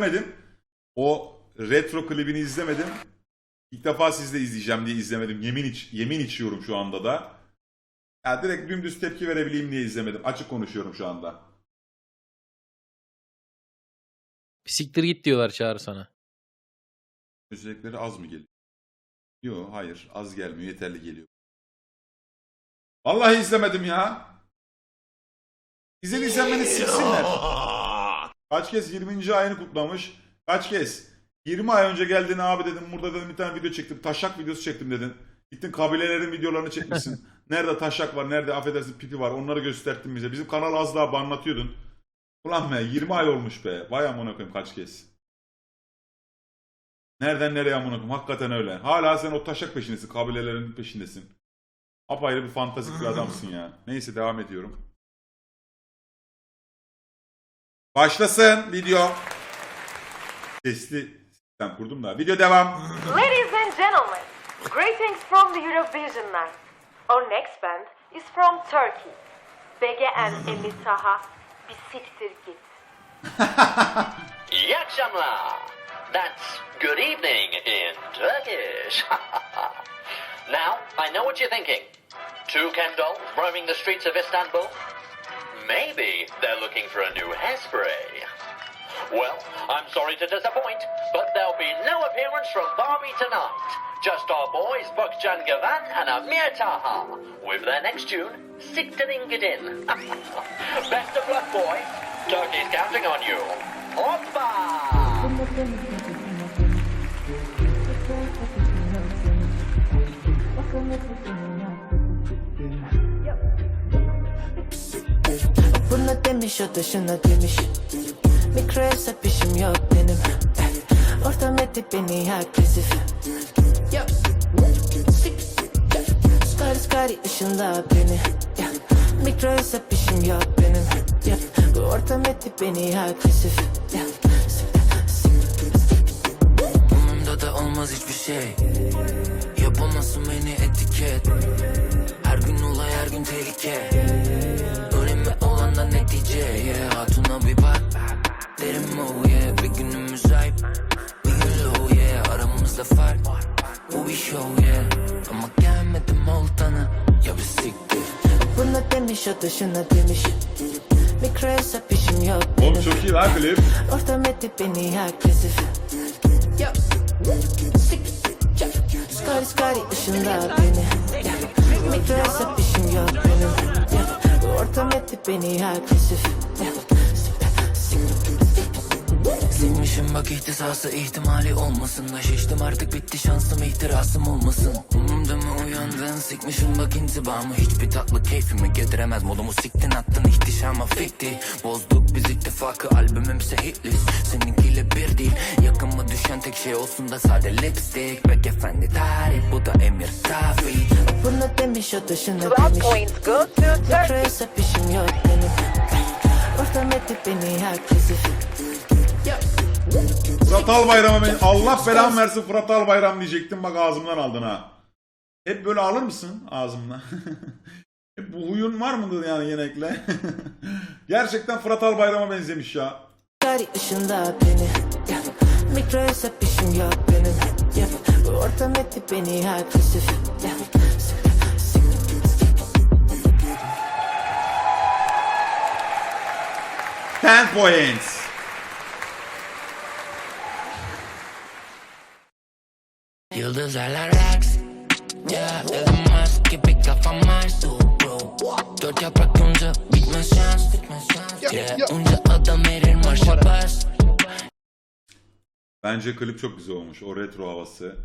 izlemedim. O retro klibini izlemedim. İlk defa sizle izleyeceğim diye izlemedim. Yemin iç, yemin içiyorum şu anda da. Ya direkt dümdüz tepki verebileyim diye izlemedim. Açık konuşuyorum şu anda. Bir siktir git diyorlar Çağrı sana. Özellikleri az mı geliyor? Yok hayır az gelmiyor yeterli geliyor. Vallahi izlemedim ya. İzlediysen beni siksinler. Kaç kez 20. ayını kutlamış. Kaç kez 20 ay önce geldin abi dedim burada dedim bir tane video çektim. Taşak videosu çektim dedin. Gittin kabilelerin videolarını çekmişsin. nerede taşak var nerede affedersin pipi var onları gösterdin bize. Bizim kanal az daha anlatıyordun. Ulan be 20 ay olmuş be. Vay amına koyayım kaç kez. Nereden nereye amına koyayım? Hakikaten öyle. Hala sen o taşak peşindesin. Kabilelerin peşindesin. Apayrı bir fantastik bir adamsın ya. Neyse devam ediyorum. Başlasın video. Sesli sistem kurdum da. Video devam. Ladies and gentlemen, greetings from the Eurovision night. Our next band is from Turkey. Bege and Emitaha, bir siktir git. İyi akşamlar. That's good evening in Turkish. now, I know what you're thinking. Two Ken dolls roaming the streets of Istanbul? Maybe they're looking for a new hairspray. Well, I'm sorry to disappoint, but there'll be no appearance from Barbie tonight. Just our boys Bakcan Gavan and Amir Taha with their next tune, Sikterin Gidin. Best of luck, boys. Turkey's counting on you. Hoppa! Buna demiş o da şuna demiş Mikro hesap işim yok benim Ortam etti beni agresif Yo. Skari skari ışınla beni. Mikro hesap işim yok benim. Bu ortam etti beni agresif. Umumda da olmaz hiçbir şey Yapamazsın beni etiket Her gün olay her gün tehlike da netice yeah. Hatuna bir bak. Derim oh yeah Bir günümüz ayıp. Bir gün low yeah Aramızda fark. Bu bir show yeah. Ama gelmedim oltana. Ya bir siktir. Buna demiş o da şuna demiş. Mikro hesap işim yok benim. Oğlum çok iyi lan klip. Ortam etti beni agresif Yo. Skari skari ışınla beni. Mikro hesap işim yok benim Ortam etti beni agresif. Silmişim bak ihtisası ihtimali olmasın. Da şiştim artık bitti şansım ihtirasım olmasın. Umumda mı uyandın? Sikmişim bak intibamı. Hiçbir tatlı keyfimi getiremez. Modumu siktin attın ihtişama fikti Bozduk biz ittifakı albümümse hitlis Seninkiyle bir tek şey olsun da sade lipstick Bek efendi tarih bu da emir tabi Buna demiş o Twelve demiş points go to Mikro hesap işim yok benim Ortam etti beni Yo. Fırat Albayram'a ben Allah belamı versin Fırat Albayram diyecektim bak ağzımdan aldın ha. Hep böyle alır mısın ağzımdan? Hep bu huyun var mıdır yani genellikle? Gerçekten Fırat Albayram'a benzemiş ya. Işınla beni Yeah. Mikro hesap işim yok benim Yeah. Bu ortam etti beni agresif Yeah. Ten points. Yıldızlarla raks Yeah, ılmaz gibi kafama su bro Dört yaprak yonca bitmez şans Yeah, onca adam erir marşa bas Bence klip çok güzel olmuş. O retro havası.